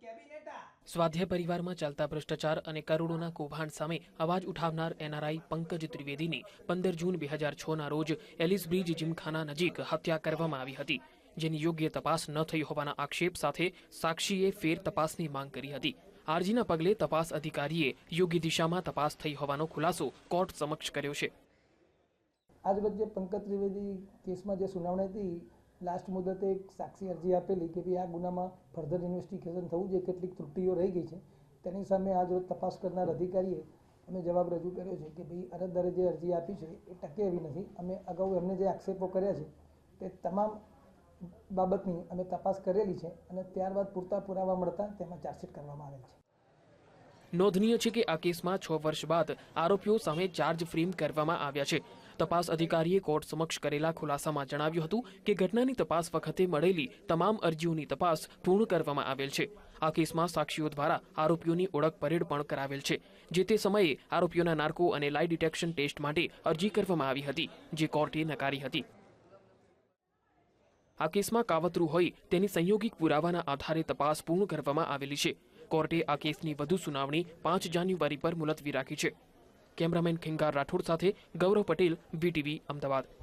સ્વાધ્યાય પરિવારમાં ચાલતા ભ્રષ્ટાચાર અને કરોડોના કૌભાંડ સામે અવાજ ઉઠાવનાર એનઆરઆઈ પંકજ ત્રિવેદીની પંદર જૂન બે હજાર છના રોજ એલિસ બ્રિજ જીમખાના નજીક હત્યા કરવામાં આવી હતી જેની યોગ્ય તપાસ ન થઈ હોવાના આક્ષેપ સાથે સાક્ષીએ ફેર તપાસની માંગ કરી હતી. આરજીના પગલે તપાસ અધિકારીએ યોગ્ય દિશામાં તપાસ થઈ હોવાનો ખુલાસો કોર્ટ સમક્ષ કર્યો છે. આજ વચ્ચે પંકજ ત્રિવેદી કેસમાં જે સુનાવણી હતી લાસ્ટ મુદતે એક સાક્ષી અરજી આપેલી કે ભાઈ આ ગુનામાં ફર્ધર ઇન્વેસ્ટિગેશન થવું જોઈએ, કેટલીક ત્રુટિઓ રહી ગઈ છે. તેની સામે આજ રોજ તપાસ કરનાર અધિકારીએ અમે જવાબ રજૂ કર્યો છે કે ભાઈ અરજદારે જે અરજી આપી છે એ ટકે એવી નથી. અમે અગાઉ એમને જે આક્ષેપો કર્યા છે તે તમામ બાબતની અમે તપાસ કરેલી છે અને ત્યારબાદ પૂરતા પુરાવા મળતા તેમાં ચાર્જશીટ કરવામાં આવેલ છે. નોંધનીય છે કે આ કેસમાં છ વર્ષ બાદ આરોપીઓ સામે ચાર્જ ફ્રેમ કરવામાં આવ્યા છે. તપાસ અધિકારીએ કોર્ટ સમક્ષ કરેલા ખુલાસામાં જણાવ્યું હતું કે ઘટનાની તપાસ વખતે મળેલી તમામ અરજીઓની તપાસ પૂર્ણ કરવામાં આવેલ છે. આ કેસમાં સાક્ષીઓ દ્વારા આરોપીઓની ઓળખ પરેડ પણ કરાવેલ છે, જે તે સમયે આરોપીઓના નાર્કો અને લાઈ ડિટેક્શન ટેસ્ટ માટે અરજી કરવામાં આવી હતી, જે કોર્ટે નકારી હતી. આ કેસમાં કાવતરું હોય તેની સંયોગિક પુરાવાના આધારે તપાસ પૂર્ણ કરવામાં આવેલી છે. કોર્ટે આ કેસની વધુ સુનાવણી પાંચ જાન્યુઆરી પર મુલતવી રાખી છે. કેમેરામેન ખેંગાર રાઠોડ સાથે ગૌરવ પટેલ વીટીવી અમદાવાદ.